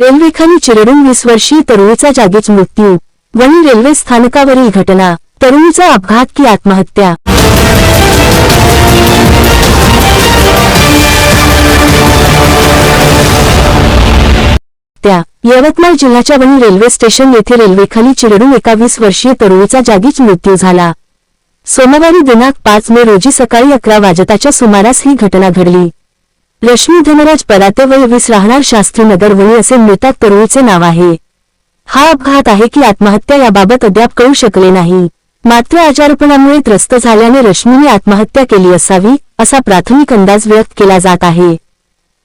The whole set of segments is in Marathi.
रेल्वेखाली चिरडून वीस वर्षीय तरुणीचा जागीच मृत्यू. वणी रेल्वे स्थानकावरील घटना. तरुणीचा अपघात की आत्महत्या? त्या यवतमाळ जिल्ह्याच्या वणी रेल्वे स्टेशन येथे रेल्वेखाली चिरडून एका वीस वर्षीय तरुणीचा जागीच मृत्यू झाला. सोमवारी दिनांक पाच मे रोजी सकाळी अकरा वाजताच्या सुमारास ही घटना घडली. रश्मी धनराज पराते वय वीस राहणार शास्त्रीनगर वणी असे मृतात तरुणीचे नाव आहे. हा अपघात आहे की आत्महत्या याबाबत अद्याप कळू शकले नाही. मात्र आजारपणामुळे त्रस्त झाल्याने रश्मीने आत्महत्या केली असावी असा प्राथमिक अंदाज व्यक्त केला जात आहे.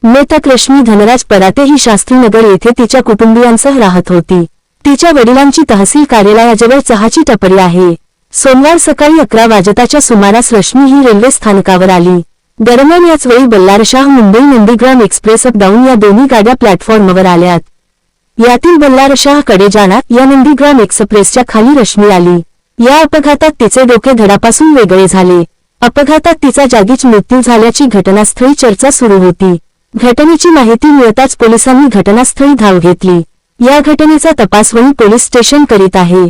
मृतक रश्मी धनराज पराते ही शास्त्रीनगर येथे तिच्या कुटुंबियांसह राहत होती. तिच्या वडिलांची तहसील कार्यालयाजवळ चहाची टपरी आहे. सोमवार सकाळी अकरा वाजताच्या सुमारास रश्मी ही रेल्वे स्थानकावर आली. दरम्यान याच वेळी Ballarshah Mumbai Nandigram express up down या दोन्ही गाड्या प्लॅटफॉर्मवर आल्यात. यातील बल्लारशाहकडे जाणार या नंदीग्राम एक्सप्रेसच्या खाली रश्मी आली. या अपघातात तिचे डोके धडापासून वेगळे झाले. अपघातात तिचा जागीच मृत्यू झाल्याची घटनास्थळी चर्चा सुरू होती. घटनेची माहिती मिळताच पोलिसांनी घटनास्थळी धाव घेतली. या घटनेचा तपास होऊन पोलीस स्टेशन करीत आहे.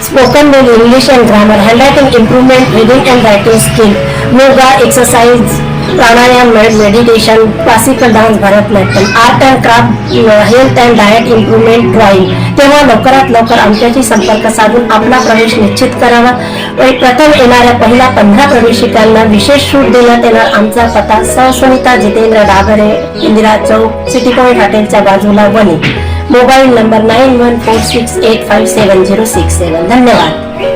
spoken in English and grammar, handwriting improvement, reading and writing skill, yoga, exercise, pranayama meditation classical dance Bharatanatyam art and craft health and diet improvement drawing तेव्हा लवकरात लवकर आमच्याशी संपर्क साधून आपला प्रवेश निश्चित करावा. व प्रथम येणाऱ्या पहिल्या पंधरा प्रवेशिकांना विशेष सूट देण्यात येणार आमचा पत्ता सहसुनिता जितेंद्र डागरे इंदिरा चौक सिटी पॉईंट हॉटेलच्या बाजूला बने mobile number nine one four six eight five seven zero six seven. धन्यवाद.